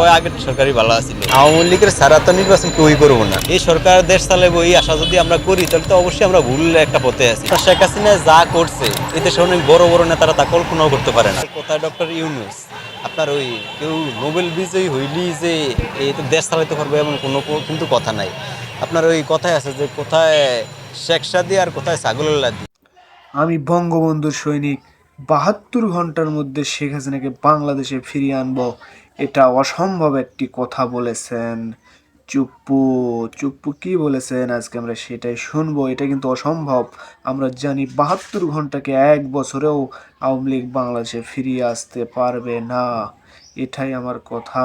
কয় আগের সরকারই ভালো আছিল আওয়ামী লীগের সারা তো নির্বাচন কেউই করব না। এই সরকার দেশ চালাবো এই আশা যদি আমরা করি তাহলে তো অবশ্যই আমরা ভুল একটা পথে আছি। শেখ হাসিনা যা করছে অনেক বড় বড় নেতারা তা কল্পনাও করতে পারে না। কোথায় ডক্টর ইউনুস আপনার ওই কেউ নোবেল বিজয়ী হইলি যে এই তো দেশ চালাতে পারবে এমন কোনো কিন্তু কথা নাই। আপনার ওই কথায় আছে যে কোথায় শেখ সাদি আর কোথায় ছাগলের লাদি আমি বঙ্গবন্ধুর সৈনিক বাহাত্তর ঘণ্টার মধ্যে শেখ হাসিনাকে বাংলাদেশে ফিরিয়ে আনব। এটা অসম্ভব একটি কথা বলেছেন। চুপ্পু চুপ্পু কি বলেছেন? আজকে আমরা সেটাই শুনব। এটা কিন্তু অসম্ভব। আমরা জানি বাহাত্তর ঘন্টাকে এক বছরেও আওয়ামী লীগ বাংলাদেশে ফিরিয়ে আসতে পারবে না। এটাই আমার কথা।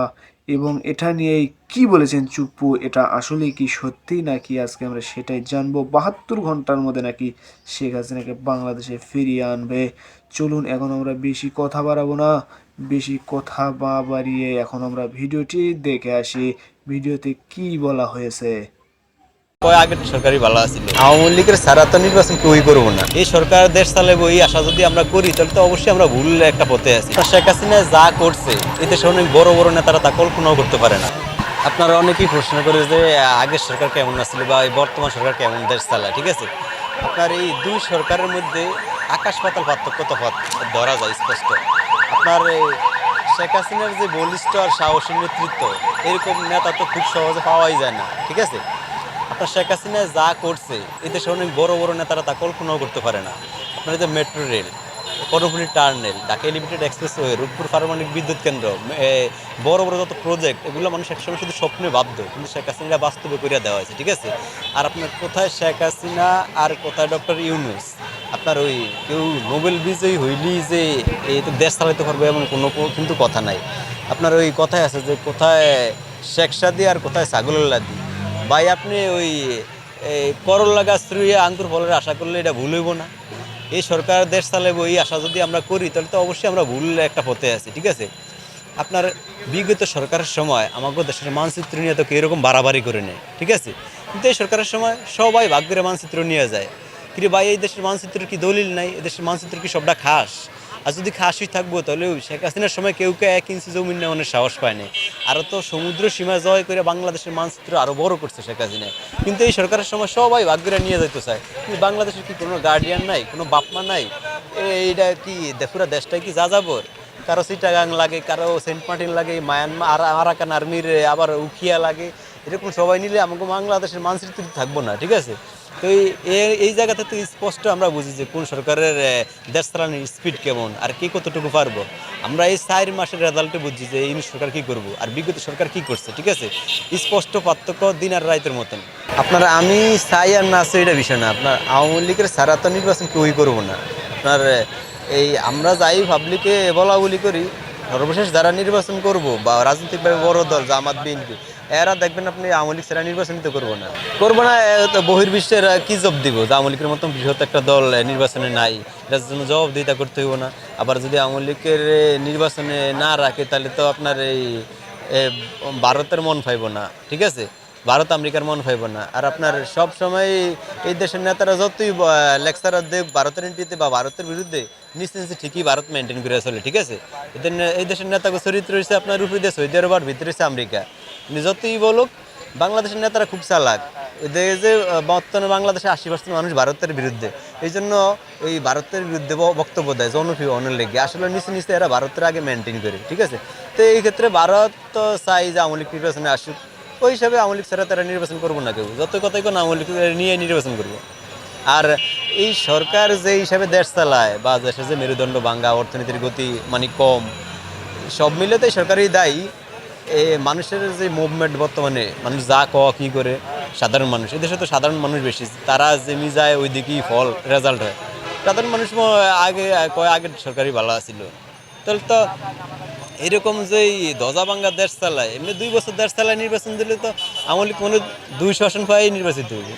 এবং এটা নিয়েই কি বলেছেন চুপ্পু? এটা আসলে কি সত্যি নাকি আজকে আমরা সেটাই জানব? বাহাত্তর ঘণ্টার মধ্যে নাকি শেখ হাসিনাকে বাংলাদেশে ফিরিয়ে আনবে। চলুন, এখন আমরা বেশি কথা বাড়াবো না। বেশি কথা বা বাড়িয়ে এখন আমরা ভিডিওটি দেখে আসি। ভিডিওতে কি বলা হয়েছে? কয় আগের সরকারই ভালো আছিল। আওয়ামী লীগের সারা তো নির্বাচন কেউই করব না। এই সরকার দেশ চালাবো এই আশা যদি আমরা করি তাহলে তো অবশ্যই আমরা ভুল একটা পথে আছি। শেখ হাসিনা যা করছে দেশে অনেক বড় বড় নেতারা তা কল্পনাও করতে পারে না। আপনারা অনেকেই প্রশ্ন করে যে আগের সরকার কেমন আসছিল বা এই বর্তমান সরকার কেমন দেশ চালায় ঠিক আছে? আপনার এই দুই সরকারের মধ্যে আকাশ পাতাল পার্থক্য তফাৎ ধরা যায় স্পষ্ট। আপনার শেখ হাসিনার যে বলিষ্ঠ আর সাহসী নেতৃত্ব এরকম নেতা তো খুব সহজে পাওয়াই যায় না ঠিক আছে? আপনার শেখ হাসিনা যা করছে, এই দেশে অনেক বড় বড় নেতারা তা কল্পনাও করতে পারে না। আপনার যে metro rail Karnaphuli tunnel, Dhaka limited expressway Rooppur পারমাণবিক বিদ্যুৎ কেন্দ্র বড় বড় যত প্রজেক্ট এগুলো মানুষ একসময় শুধু স্বপ্নে ভাবতো, কিন্তু শেখ হাসিনা বাস্তবে করিয়া দেওয়া হয়েছে, ঠিক আছে? আর আপনার কোথায় শেখ হাসিনা আর কোথায় ডক্টর ইউনুস? আপনার ওই কেউ নোবেল বিজয়ী হইলি যে এই তো দেশ চালাইতে পারবে এমন কোনো কিন্তু কথা নাই। আপনার ওই কথায় আছে যে কোথায় শেখ সাদি আর কোথায় ছাগলের লাদি ভাই, আপনি ওই, এই করল্লা গাছ রুইয়ে আঙ্কুর ফলের আশা করলে এটা ভুল হইব না। এই সরকার দেশ চালাবো এই আশা যদি আমরা করি, তাহলে তো অবশ্যই আমরা ভুল একটা পথে আছি, ঠিক আছে? আপনার বিগত সরকারের সময় আমাকে দেশের মানচিত্র নিয়ে তো এরকম বাড়াবাড়ি করে নেয় ঠিক আছে? কিন্তু এই সরকারের সময় সবাই ভাগ্যের মানচিত্র নিয়ে যায়। কিন্তু ভাই, এই দেশের মানচিত্রের কি দলিল নাই? দেশের মানচিত্র কি সবটা খাস? আর যদি খাসই থাকব, তাহলে শেখ হাসিনার সময় কেউ কে এক ইঞ্চি জমি নেওয়ানোর সাহস পায় না তো সমুদ্র সীমা জয় করে বাংলাদেশের মানচিত্র আরও বড় করছে শেখ হাসিনা। কিন্তু এই সরকারের সময় সবাই ভাগ্যরা নিয়ে যেতে চায় কিন্তু বাংলাদেশের কি কোনো গার্ডিয়ান নাই, কোনো বাপমা নাই? এইটা কি পুরা দেশটাই কি যা যাবর কারও সিটাগাং লাগে, কারও সেন্ট মার্টিন লাগে, মায়ানমার, আর আরাকান আর্মির আবার উখিয়া লাগে। এরকম সবাই নিলে আমাকে বাংলাদেশের মানচিত্র থাকব না, ঠিক আছে? তো এই জায়গাতে তো স্পষ্ট আমরা বুঝি যে কোন সরকারের দেশ চালানোর স্পিড কেমন, আর কি কতটুকু পারব। আমরা এই চার মাসের রেজাল্টে বুঝছি যে এই সরকার কি করব, আর বিগত সরকার কি করছে, ঠিক আছে? স্পষ্ট পার্থক্য দিন আর রাইতের মতন। আপনার, আমি চাই আর না চাই এটা বিষয় না। আপনার আওয়ামী লীগের সারা তো নির্বাচন কেউই করব না। আপনার এই আমরা যাই পাবলিকে বলা বলি করি, সর্বশেষ যারা নির্বাচন করব বা রাজনৈতিকভাবে বড় দল, জামাত, বিএনপি এরা দেখবেন আপনি আওয়ামী লীগ ছাড়া নির্বাচন তো করব না। করব না, এ তো বহির্বিশ্বের কি জব দিব? যে আওয়ামী লীগের মতন বৃহৎ একটা দল নির্বাচনে নাই, এটার জন্য জবাবদিহিতা করতে হইব না। আবার যদি আওয়ামী লীগের নির্বাচনে না রাখে, তাহলে তো আপনার এই ভারতের মন পাইব না, ঠিক আছে? ভারত আমেরিকার মন পাইব না। আর আপনার সব সময় এই দেশের নেতারা যতই লেকচারার দেব ভারতের এন্ট্রিতে বা ভারতের বিরুদ্ধে নিশ্চিন্তে ঠিকই ভারত মেনটেন করে চলে, ঠিক আছে? এদের এই দেশের নেতাকে চরিত্র হচ্ছে আপনার উপরে দেশ সৌদি ভিতরে আমেরিকা। যতই বলুক, বাংলাদেশের নেতারা খুব চালাক। এদের যে বর্তমানে বাংলাদেশে আশি পার্সেন্ট মানুষ ভারতের বিরুদ্ধে। এই জন্য এই ভারতের বিরুদ্ধে বক্তব্য দেয় জনপ্রিয় অনেক লেগে। আসলে নিচে নিচে এরা ভারতের আগে মেনটেন করে, ঠিক আছে? তো এই ক্ষেত্রে ভারত তো চাই যে আওয়ামী লীগ নির্বাচনে আসুক। ওই হিসাবে আওয়ামী লীগ ছাড়া তারা নির্বাচন করব না কেউ। যত কথাই কোনো আওয়ামী লীগ নিয়ে নির্বাচন করব। আর এই সরকার যে হিসাবে দেশ চালায় বা দেশের যে মেরুদণ্ড ভাঙ্গা অর্থনীতির গতি মানে কম, সব মিলে তো সরকারই দায়ী। এ মানুষের যে মুভমেন্ট বর্তমানে, মানুষ যা ক কী করে, সাধারণ মানুষ। এদেশে তো সাধারণ মানুষ বেশি। তারা যেমি যায় ওই দিকেই ফল রেজাল্ট হয়। সাধারণ মানুষ আগে, কয় আগের সরকারি ভালো আছিল। তাহলে তো এরকম যে এই দজা ভাঙ্গা দেশ চালায়, এমনি দুই বছর দেশ চালায় নির্বাচন দিলে তো আমলি কোনো দুই শাসন পাই নির্বাচিত হইবে।